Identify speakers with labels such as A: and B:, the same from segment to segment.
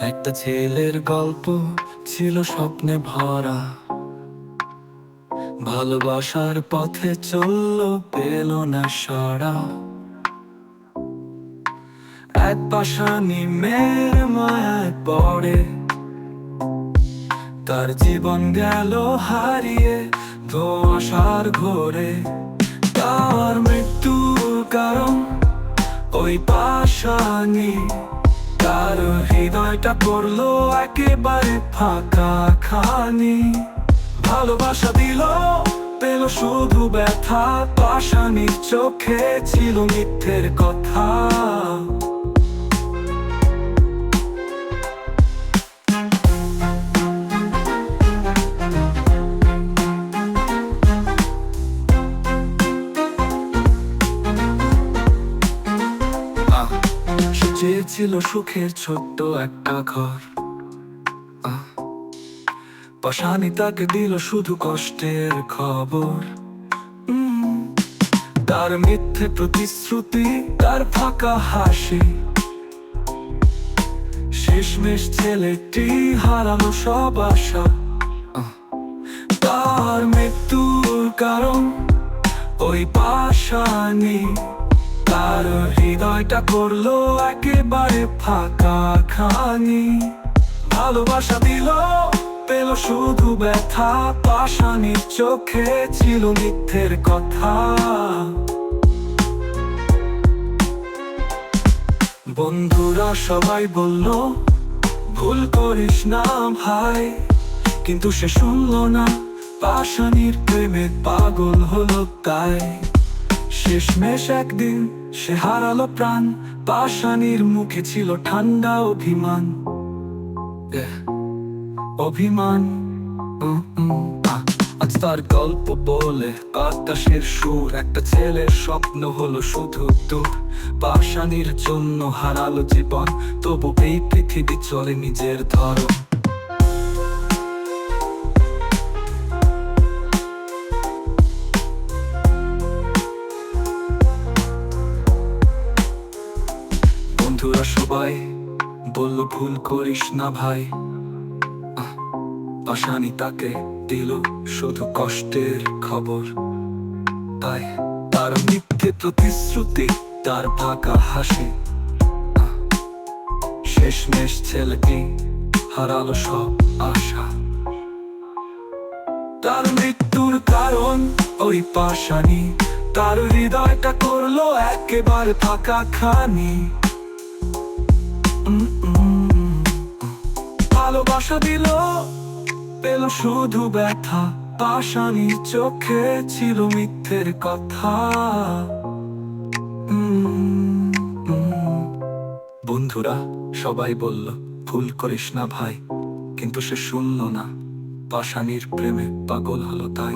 A: একটা ছেলের গল্প ছিল স্বপ্নে ভরা। ভালোবাসার পথে চলল, পেল না সরা এক পাশানি মেয়ের মায়ায় পড়ে। তার জীবন গেল হারিয়ে তো আশার ঘোরে। তার মৃত্যুর কারণ ওই পাশানি তার হৃদয়টা পড়ল একেবারে ফাঁকা খানি। ভালোবাসা দিল, পেল শুধু ব্যথা পাশানির চোখে ছিল মিথ্যের কথা। চেয়েছিল সুখের ছোট্ট একটা ঘর। পাশানি তাকে দিল শুধু কষ্টের খবর। তার মিথ্যে প্রতিশ্রুতি, তার ফাঁকা হাসি। শেষমেশ ছেলেটি হারালো সব আশা। তার মৃত্যুর কারণ ওই পাশানি। তার হৃদয়টা করল একেবারে ফাঁকা খানি। ভালোবাসা দিল, পেল শুধু ব্যথা পাশানির চোখে ছিল মিথ্যের কথা। বন্ধুরা সবাই বলল, ভুল করিস না ভাই। কিন্তু সে শুনলো না পাশানির প্রেমে পাগল হলো তাই। শেষমেশ একদিন সে হারালো প্রাণ পাশানির মুখে ছিল ঠান্ডা অভিমান। অভিমান। আজ তার গল্প বলে বাতাসের সুর একটা ছেলের স্বপ্ন হলো শুধু দূর। পাশানির জন্য হারালো জীবন তবু এই পৃথিবী চলে নিজের ধরন। বন্ধুরা সবাই বলল ভুল করিস না ভাই। পাশানি তাকে দিল শুধু কষ্টের খবর। তাই তার মিথ্যে প্রতিশ্রুতি, তার ফাঁকা হাসি। শেষমেশ ছেলেটি হারালো সব আশা। তার মৃত্যুর কারণ ওই পাশানি, তার হৃদয়টা করল একেবারে ফাঁকা খানি ভালোবাসা দিল, পেল শুধু ব্যথা। পাশানি চোখে ছিল মিথ্যের কথা। বন্ধুরা, সবাই বলল, ভুল করিস না ভাই। কিন্তু সে শুনল না। পাশানির প্রেমে পাগল হলো তাই।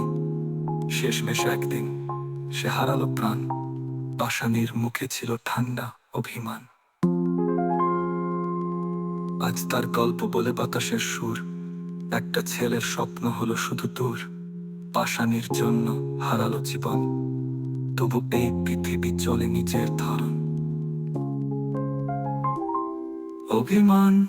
A: শেষমেশ একদিন সে হারালো প্রাণ। পাশানির মুখে ছিল ঠান্ডা অভিমান। আজ তার গল্প বলে বাতাসের সুর। একটা ছেলের স্বপ্ন হলো শুধু দূর পাশানির জন্য হারালো জীবন। তবু এই পৃথিবী চলে নিজের ধরন। অভিমান